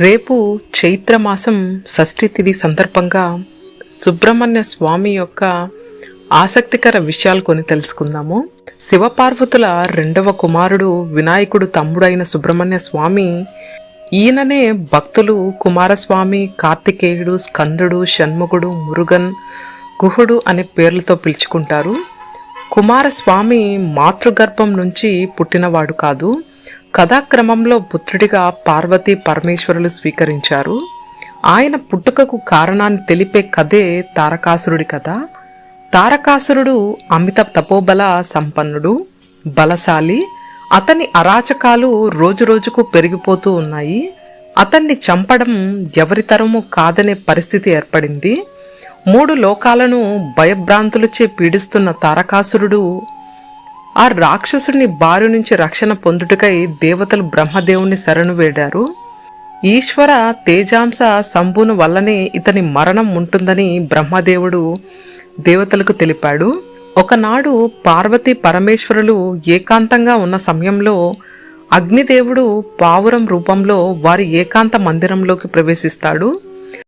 రేపు చైత్రమాసం షష్ఠి తిథి సందర్భంగా సుబ్రహ్మణ్య స్వామి యొక్క ఆసక్తికర విషయాలు కొని తెలుసుకుందాము. శివపార్వతుల రెండవ కుమారుడు వినాయకుడు తమ్ముడైన సుబ్రహ్మణ్య స్వామి ఈయననే భక్తులు కుమారస్వామి కార్తికేయుడు స్కందుడు షణ్ముఖుడు మురుగన్ గుహుడు అనే పేర్లతో పిలుచుకుంటారు. కుమారస్వామి మాతృగర్భం నుంచి పుట్టినవాడు కాదు. కథాక్రమంలో పుత్రుడిగా పార్వతీ పరమేశ్వరులు స్వీకరించారు. ఆయన పుట్టుకకు కారణాన్ని తెలిపే కథే తారకాసురుడి కథ. తారకాసురుడు అమిత తపోబల సంపన్నుడు బలశాలి. అతని అరాచకాలు రోజురోజుకు పెరిగిపోతూ ఉన్నాయి. అతన్ని చంపడం ఎవరితరము కాదనే పరిస్థితి ఏర్పడింది. మూడు లోకాలను భయభ్రాంతులచే పీడిస్తున్న తారకాసురుడు ఆ రాక్షసుని బారి నుంచి రక్షణ పొందుటకై దేవతలు బ్రహ్మదేవుని శరణు వేడారు. ఈశ్వర తేజాంశ సంభును వల్లనే ఇతని మరణం ఉంటుందని బ్రహ్మదేవుడు దేవతలకు తెలిపాడు. ఒకనాడు పార్వతీ పరమేశ్వరులు ఏకాంతంగా ఉన్న సమయంలో అగ్నిదేవుడు పావురం రూపంలో వారి ఏకాంత మందిరంలోకి ప్రవేశిస్తాడు.